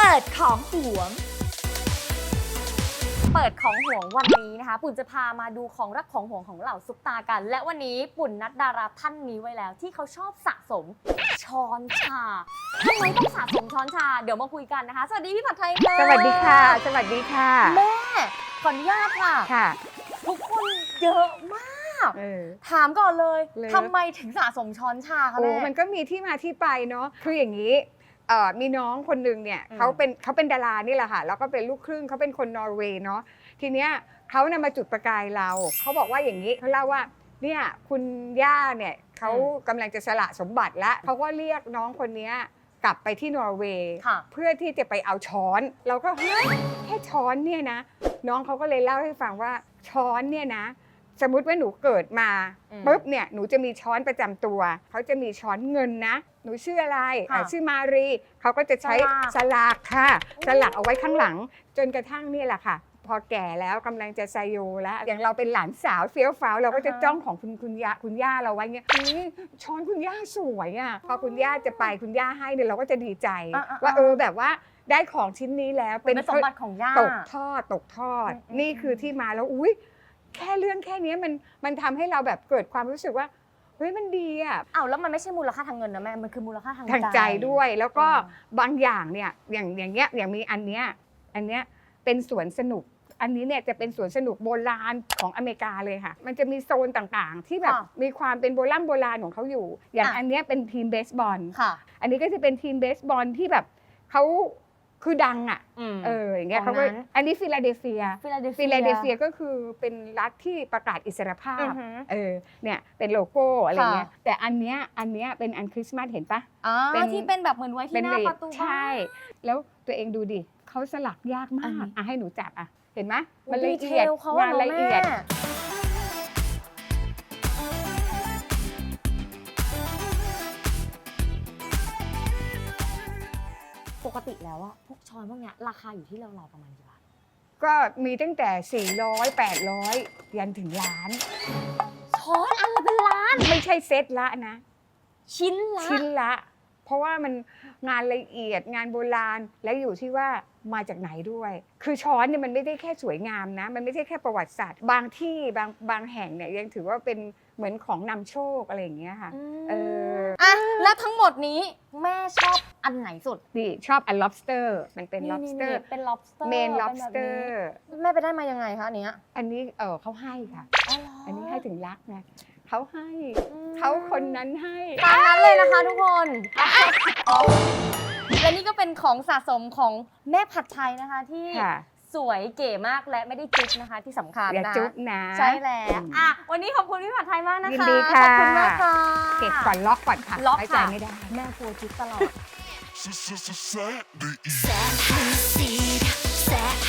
ปิดของห่วง เปิดของห่วงวันนี้นะคะ ปุ่นจะพามาดูของรักของห่วงของเหล่าซุปตากัน และวันนี้ปุ่นนัดดาราท่านนี้ไว้แล้ว ที่เขาชอบสะสมช้อนชาทำไมต้องสะสมช้อนชา เดี๋ยวมาคุยกันนะคะ สวัสดีพี่ผัดไทยค่ะสวัสดีค่ะ สวัสดีค่ะ แม่ขออนุญาตค่ะ ค่ะ ทุกคนเยอะมาก เออ ถามก่อนเลยเลยทำไมถึงสะสมช้อนชาคะโอ้แม่ มันก็มีที่มาที่ไปเนาะ คืออย่างนี้ เอ่อมีน้องคนหนึ่งเนี่ยอืมเขาเป็นเขาเป็นดารานี่แหละค่ะแล้วก็เป็นลูกครึ่งเขาเป็นคนนอร์เวย์เนาะทีเนี้ยเขานำมาจุดประกายเราเขาบอกว่าอย่างนี้เขาเล่าว่าเนี่ยคุณย่าเนี่ยเขากำลังจะสละสมบัติแล้วเขาก็เรียกน้องคนเนี้ยกลับไปที่นอร์เวย์ค่ะเพื่อที่จะไปเอาช้อน เราก็เฮ้ยแค่ช้อนเนี่ยนะ น้องเขาก็เลยเล่าให้ฟังว่าช้อนเนี่ยนะ สมมติว่าหนูเกิดมาอืมปุ๊บเนี่ยหนูจะมีช้อนประจำตัวเขาจะมีช้อนเงินนะ หนูชื่ออะไรค่ะอะชื่อมารีเขาก็จะใช้สลากสลากค่ะอืมสลักเอาไว้ข้างหลัง จนกระทั่งนี่แหละค่ะ พอแก่แล้วกำลังจะไซโยแล้ว อย่างเราเป็นหลานสาวเฟี้ยวฟ้าวเราก็จะอ่าฮะจ้องของคุณคุณย่าคุณย่าเราไว้เงี้ยอุ๊ยช้อนคุณย่าสวยอะพอคุณย่าจะไปคุณย่าให้เนี่ยเราก็จะดีใจอ่าๆๆว่าเออแบบว่าได้ของชิ้นนี้แล้วเป็นสมบัติของย่าตกทอดตกทอดอืมอืมนี่คือที่มาแล้วอุ้ย แค่เรื่องแค่เนี้ยมันมันทำให้เราแบบเกิดความรู้สึกว่าเฮ้ยมันดีอะ อ้าวแล้วมันไม่ใช่มูลค่าทางเงินนะแม่ มันคือมูลค่าทาง ทางใจด้วยแล้วก็อ่าบางอย่างเนี่ยอย่างอย่างเงี้ยอย่างมีอันเนี้ยอันเนี้ยเป็นสวนสนุก อันนี้เนี่ยจะเป็นสวนสนุกโบราณของอเมริกาเลยค่ะ มันจะมีโซนต่างๆ ที่แบบค่ะมีความเป็นโบราณโบราณของเขาอยู่ อย่างอะ อันเนี้ยเป็นทีมเบสบอลค่ะ อันนี้ก็จะเป็นทีมเบสบอลที่แบบเขา คือดังอะอืม เอออย่างเงี้ยตรเขางก็นั้น อันนี้ฟิลาเดลเฟีย ฟิลาเดลฟิลาเดลเฟียก็คือเป็นรัฐที่ประกาศอิสรภาอืพ อหือ เออเนี่ยเป็นโลโก้อะไรเงี้ยค่ะ แต่อันเนี้ยอันเนี้ยเป็นอันคริสต์มาสเห็นปะ อ๋อเป็น ที่เป็นแบบเหมือนไว้ที่หน้าเรประตูบ้านใช่แล้วตัวเองดูดิเขาสลักยากมาอันกนี้อะให้หนูจับอะเห็นไหมโอ้มันละดีเทเอียดลเขาอะงานเนอะละเอียด ปกติแล้วอะพวกช้อนพวกเนี้ยราคาอยู่ที่ราวๆประมาณกี่บาทก็มีตั้งแต่ 400 800 ยันถึงล้าน ช้อนอันละเป็นล้าน ไม่ใช่เซตละนะ ชิ้นละชิ้นละ เพราะว่ามันงานละเอียดงานโบราณและอยู่ที่ว่ามาจากไหนด้วย คือช้อนเนี่ยมันไม่ได้แค่สวยงามนะ มันไม่ใช่แค่ประวัติศาสตร์ บางที่บางบางแห่งเนี่ยยังถือว่าเป็นเหมือนของนำโชคอะไรอย่างเงี้ยค่ะมเอออะแล้วทั้งหมดนี้แม่ชอบอันไหนสุดนี่ชอบอัน lobster มันเป็นนี่ lobster ๆๆเป็น lobster เมนป็แบบ lobster นี้แม่ไปได้มายังไงคะอันเนี้ยอันนี้เออเขาให้ค่ะอ๋อเหรอันนี้ให้ ถึงรักนะเขาให้อืมเขาคนนั้นให้ตามนั้นเลยนะคะทุกคน และนี่ก็เป็นของสะสมของแม่ผัดไทยนะคะที่ค่ะสวยเก๋มากและไม่ได้จุ๊บนะคะที่สำคัญอย่านะจุ๊บนะ ใช่แล้วอืมอะวันนี้ขอบคุณพี่ผัดไทยมากนะคะยินดีค่ะ ขอบคุณมากค่ะ เก็บก่อนล็อกก่อนค่ะล็อกไว้ใจค่ะ ไม่ได้ แม่กลัวจุ๊บตลอด Saturday. Saturday.